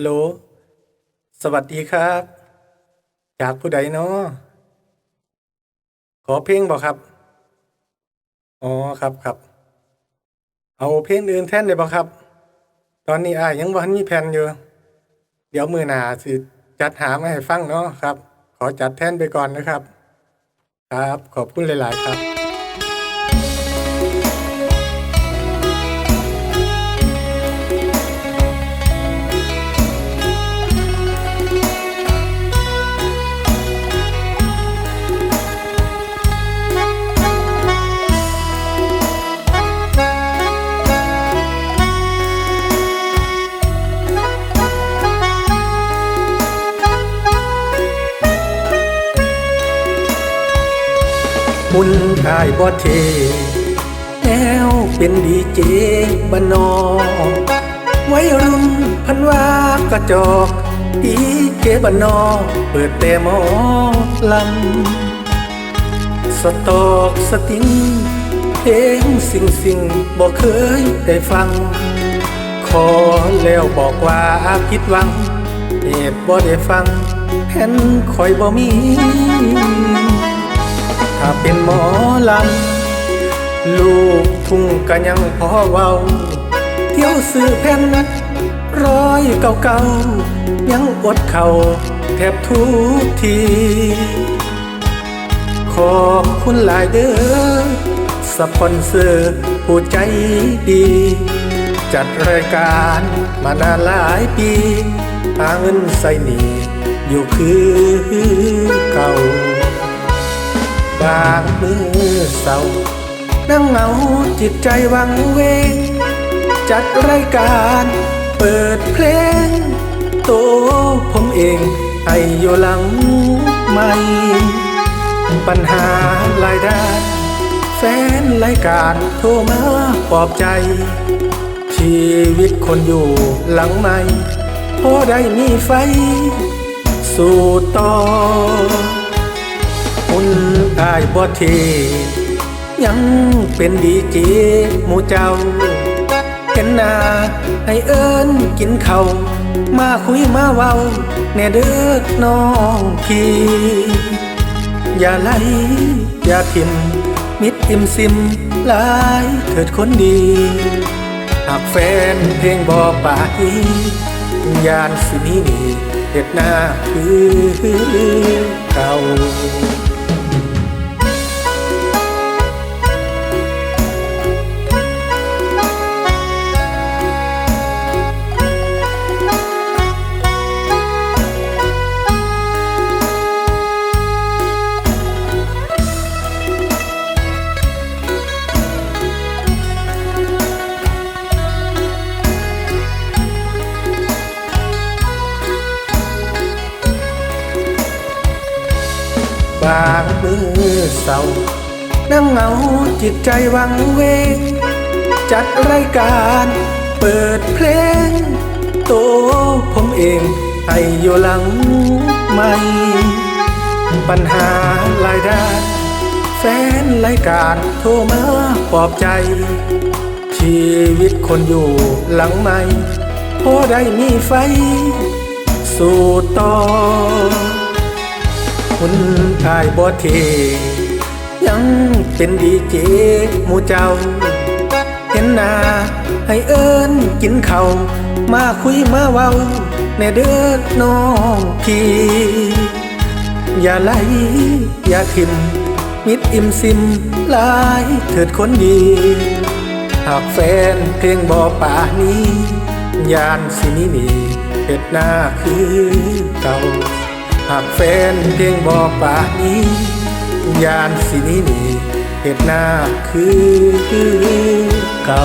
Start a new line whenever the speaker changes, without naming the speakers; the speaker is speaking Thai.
ฮัลโหล สวัสดีครับ จากผู้ใดเนาะขอเพลงบอกครับ อ๋อครับครับ เอาเพลงอื่นแทนได้บ่ครับ ตอนนี้อ้ายยังบ่ทันมีแผนอยู่ เดี๋ยวมือหนาสิจัดหามาให้ฟังเนาะครับ ขอจัดแทนไปก่อนนะครับ ครับ ขอบคุณหลาย ๆ ครับ มุนกายบ่เทแนวเป็นดีเจบนอไว้รุ่นพันว่ากระจอกดีเจบนอเปิดแต่หมอลำสตอกสติงเพลงสิ่งสิ่งบ่เคยได้ฟัง ขอแล้วบอกว่าผิดหวังเหตุบ่ได้ฟังแผ่นคอยบ่มี ถ้าเป็นหมอลำ ลูกทุ่งก็ยังพอเว้า เที่ยวซื้อแผ่นร้อยเก่าๆยังอดเข่าแทบทุกที ขอบคุณหลายเด้อสปอนเซอร์ผู้ใจดี จัดรายการมานานหลายปีหาเงินใส่หนีอยู่คือเก่า บางมือเศร้านั่งเหงาจิตใจวังเวง จัดรายการเปิดเพลง โตผมเองให้อยู่หลังไม่ปัญหาหลายด้แฟนรายการโทรมาปลอบใจ ชีวิตคนอยู่หลังไม่พอได้มีไฟ สู่ต่อ คุณอายบ่เทยังเป็นดีเจหมูเจ้า เห็นหน้าให้เอิ้นกินเขามาคุยมาเว้าแน่เด้อน้องพี่อย่าไล่อย่าทิมมิดอิมซิมหลายเถิดคนดี หากแฟนเพลงบอป่านียานสิหนี้เห็ดหน้าคือเก่า บางมือเศร้านั่งเหงาจิตใจวังเวง จัดรายการเปิดเพลง โตผมเองให้อยู่หลังไม่ปัญหาหลายได้แฟนรายการโทรมาปลอบใจ ชีวิตคนอยู่หลังไม่พอได้มีไฟ สู่ต่อ คุณอายบ่เทยังเป็นดีเจหมู่เจ้า เห็นหน้าให้เอิ้นกินเขามาคุยมาเว้าแน่เด้อน้องพี่ อย่าไล่อย่าทิม มิดอิ่มซิมลายเถิดคนดี หากแฟนเพลงบ่ป่านี้ ยานสินี้หนีเฮ็ดหน้าคือเก่า หากแฟนเพียงบอกป่านี้ยานสินี้นีเหตุหน้าคือเก่า